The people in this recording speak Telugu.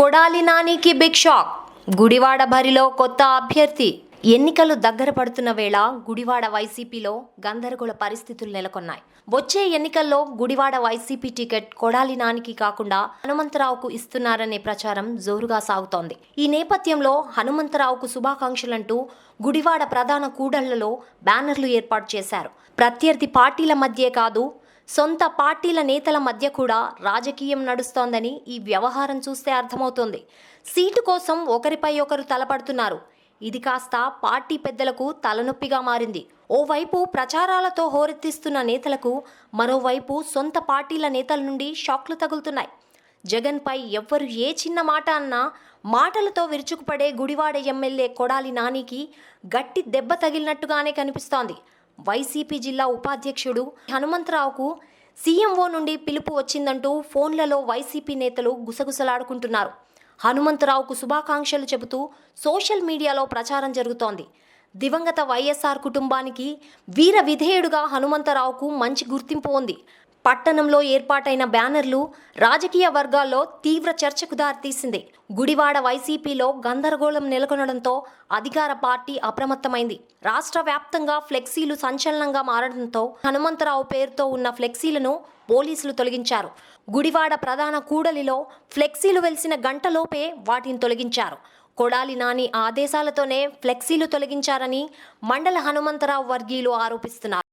కొడాలి నానికి బిగ్ షాక్ గుడివాడ బరిలో కొత్త అభ్యర్థి. ఎన్నికలు దగ్గర పడుతున్న వేళ గుడివాడ వైసీపీలో గందరగోళ పరిస్థితులు నెలకొన్నాయి. వచ్చే ఎన్నికల్లో గుడివాడ వైసీపీ టికెట్ కొడాలి నానికి కాకుండా హనుమంతరావుకు ఇస్తున్నారనే ప్రచారం జోరుగా సాగుతోంది. ఈ నేపథ్యంలో హనుమంతరావుకు శుభాకాంక్షలంటూ గుడివాడ ప్రధాన కూడళ్ళలో బ్యానర్లు ఏర్పాటు చేశారు. ప్రత్యర్థి పార్టీల మధ్యే కాదు సొంత పార్టీల నేతల మధ్య కూడా రాజకీయం నడుస్తోందని ఈ వ్యవహారం చూస్తే అర్థమవుతోంది. సీటు కోసం ఒకరిపై ఒకరు తలపడుతున్నారు. ఇది కాస్త పార్టీ పెద్దలకు తలనొప్పిగా మారింది. ఓవైపు ప్రచారాలతో హోరెత్తిస్తున్న నేతలకు మరోవైపు సొంత పార్టీల నేతల నుండి షాక్లు తగులుతున్నాయి. జగన్పై ఎవ్వరు ఏ చిన్న మాట అన్నా మాటలతో విరుచుకుపడే గుడివాడ ఎమ్మెల్యే కొడాలి నానికి గట్టి దెబ్బ తగిలినట్టుగానే కనిపిస్తోంది. వైసీపీ జిల్లా ఉపాధ్యక్షుడు హనుమంతరావుకు సీఎంఓ నుండి పిలుపు వచ్చిందంటూ ఫోన్లలో వైసీపీ నేతలు గుసగుసలాడుకుంటున్నారు. హనుమంతరావుకు శుభాకాంక్షలు చెబుతూ సోషల్ మీడియాలో ప్రచారం జరుగుతోంది. దివంగత వైఎస్ఆర్ కుటుంబానికి వీర విధేయుడుగా హనుమంతరావుకు మంచి గుర్తింపు ఉంది. పట్టణంలో ఏర్పాటైన బ్యానర్లు రాజకీయ వర్గాల్లో తీవ్ర చర్చకు దారితీసింది. గుడివాడ వైసీపీలో గందరగోళం నెలకొనడంతో అధికార పార్టీ అప్రమత్తమైంది. రాష్ట్ర వ్యాప్తంగా ఫ్లెక్సీలు సంచలనంగా మారడంతో హనుమంతరావు పేరుతో ఉన్న ఫ్లెక్సీలను పోలీసులు తొలగించారు. గుడివాడ ప్రధాన కూడలిలో ఫ్లెక్సీలు వెలిసిన గంటలోపే వాటిని తొలగించారు. కొడాలి నాని ఆదేశాలతోనే ఫ్లెక్సీలు తొలగించారని మండల హనుమంతరావు వర్గీయులు ఆరోపిస్తున్నారు.